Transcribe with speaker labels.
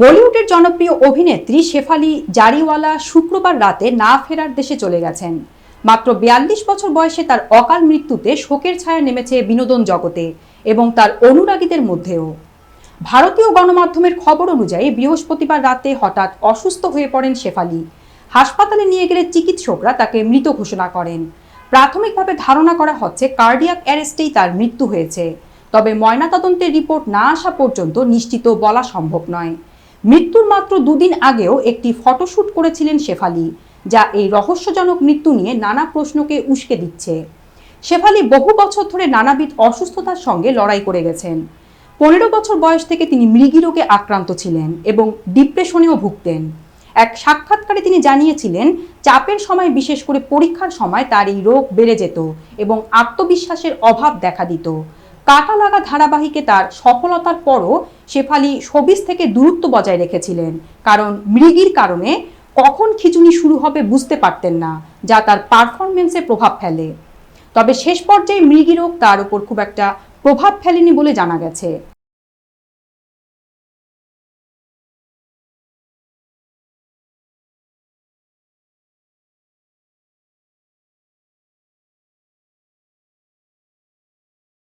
Speaker 1: বলিউডের জনপ্রিয় অভিনেত্রী শেফালি জারিওয়ালা শুক্রবার রাতে না ফেরার দেশে চলে গেছেন। মাত্র বিয়াল্লিশ বছর বয়সে তার অকাল মৃত্যুতে শোকের ছায়া নেমেছে বিনোদন জগতে এবং তার অনুরাগীদের মধ্যেও। ভারতীয় গণমাধ্যমের খবর অনুযায়ী বৃহস্পতিবার রাতে হঠাৎ অসুস্থ হয়ে পড়েন শেফালি। হাসপাতালে নিয়ে গেলে চিকিৎসকরা তাকে মৃত ঘোষণা করেন। প্রাথমিকভাবে ধারণা করা হচ্ছে কার্ডিয়াক অ্যারেস্টেই তার মৃত্যু হয়েছে। তবে ময়নাতদন্তের রিপোর্ট না আসা পর্যন্ত নিশ্চিত বলা সম্ভব নয়। মৃত্যুর মাত্র দুদিন আগেও একটি ফটোশ্যুট করেছিলেন শেফালি, যা এই রহস্যজনক মৃত্যু নিয়ে নানা প্রশ্নকে উস্কে দিচ্ছে। শেফালি বহু বছর ধরে নানাবিধ অসুস্থতার সঙ্গে লড়াই করে গেছেন। পনেরো বছর বয়স থেকে তিনি মৃগী রোগে আক্রান্ত ছিলেন এবং ডিপ্রেশনেও ভুগতেন। এক সাক্ষাৎকারে তিনি জানিয়েছিলেন, চাপের সময় বিশেষ করে পরীক্ষার সময় তার এই রোগ বেড়ে যেত এবং আত্মবিশ্বাসের অভাব দেখা দিত। কাটা লাগা ধারাবাহিকে তার সফলতার পরও শেফালি সবিস থেকে দূরত্ব বজায় রেখেছিলেন। কারণ মৃগীর কারণে কখন খিচুনি শুরু হবে বুঝতে পারতেন না, যা তার পারফরমেন্সে প্রভাব ফেলে। তবে শেষ পর্যায়ে মৃগী রোগ তার উপর খুব একটা প্রভাব ফেলেনি বলে জানা গেছে।